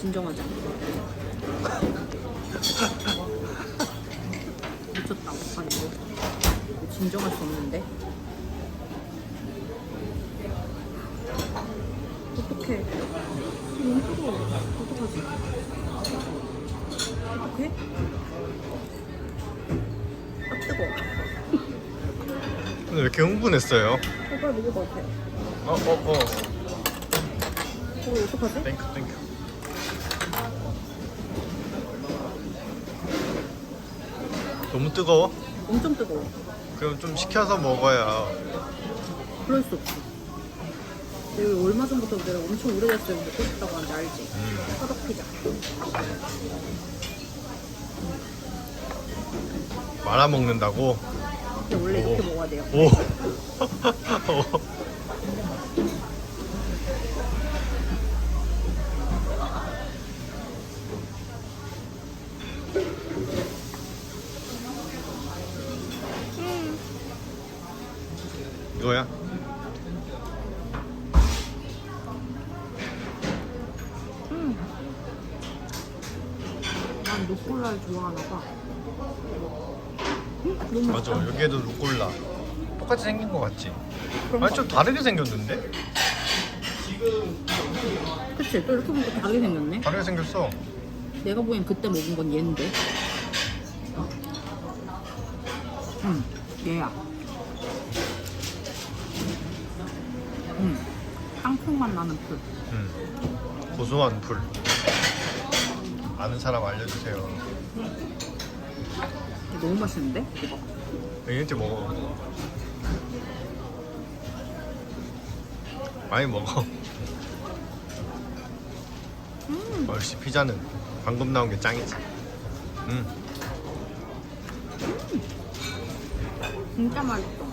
진정하자. 미쳤다. 아니 이거 이거 진정할 수 없는데. 어떡해. 너무 뜨거워. 어떡하지? 어떡해? 아 뜨거워. 근데 왜 이렇게 흥분했어요? 어, 빨리 먹을 것 같아. 어, 어, 어. 어, 어떡하지? 땡큐, 땡큐. 너무 뜨거워? 엄청 뜨거워. 그럼 좀 식혀서 먹어야. 그럴 수 없지. 내가 얼마 전부터 내가 엄청 오래됐어요 먹고 싶다고 하는데 알지? 음. 화덕 피자. 말아 먹는다고? 근데 원래 이렇게 오. 먹어야 돼요. 오. 이거야? 음. 난 루꼴라를 좋아하나 봐. 음, 너무 맞아. 맛있다. 여기에도 루꼴라. 똑같이 생긴 거 같지? 그런 아니 거 좀 다르게 생겼는데? 그치? 또 이렇게 보니까 다르게 생겼네? 다르게 생겼어. 내가 보기엔 그때 먹은 건 얘인데. 응, 얘야. 응, 땅콩맛 나는 풀. 음. 고소한 풀. 아는 사람 알려주세요. 너무 맛있는데? 이거. 이한테 먹어. 많이 먹어. 음, 역시 피자는 방금 나온 게 짱이지. 음. 진짜 맛있어. 음.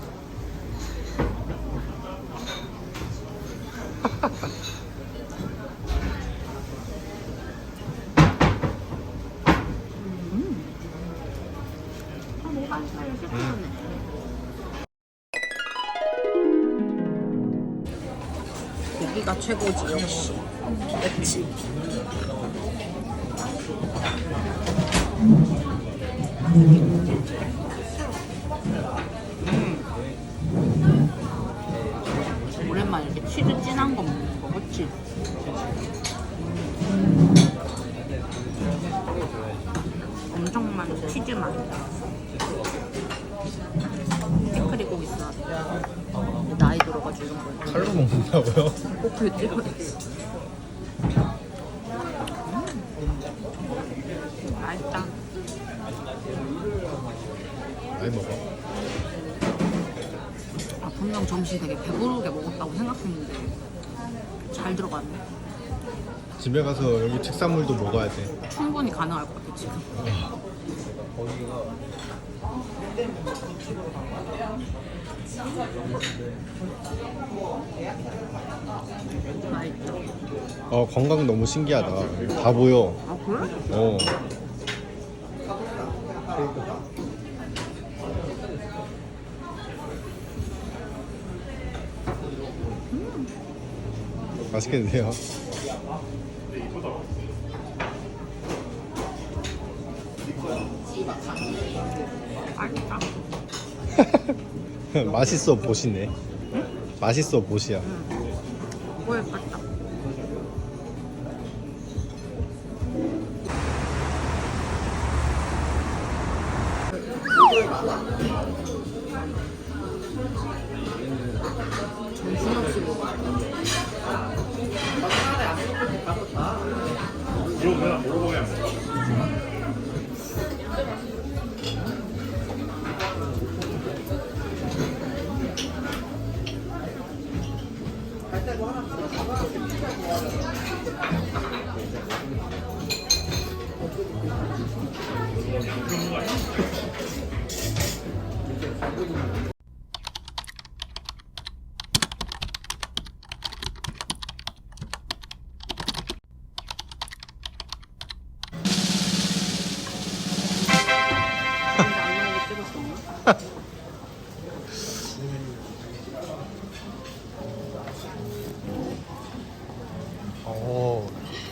아, 뭐가 있어요? 시원해. 고기가 최고지 역시. 그치? 오 그치? 엄청 많은 치즈 맛. 피클이 꼭 있어야 돼. 나이 들어가지고 이런 거. 칼로 먹는다고요? 찍어야 돼. 음, 맛있다. 많이 먹어. 아, 분명 점심 되게 배부르게 먹었다고 생각했는데 잘 들어갔네. 집에 가서 여기 특산물도 먹어야 돼. 충분히 가능할 것 같아 지금. 맛있다. 어 건강 너무 신기하다. 다 보여. 아 그래? 어. 맛있겠는데요? 맛있다. 맛있어 보시네. 맛있어 보시야. 뭐에 같다. 근데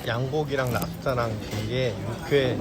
양고기랑 랍스타랑 되게 육회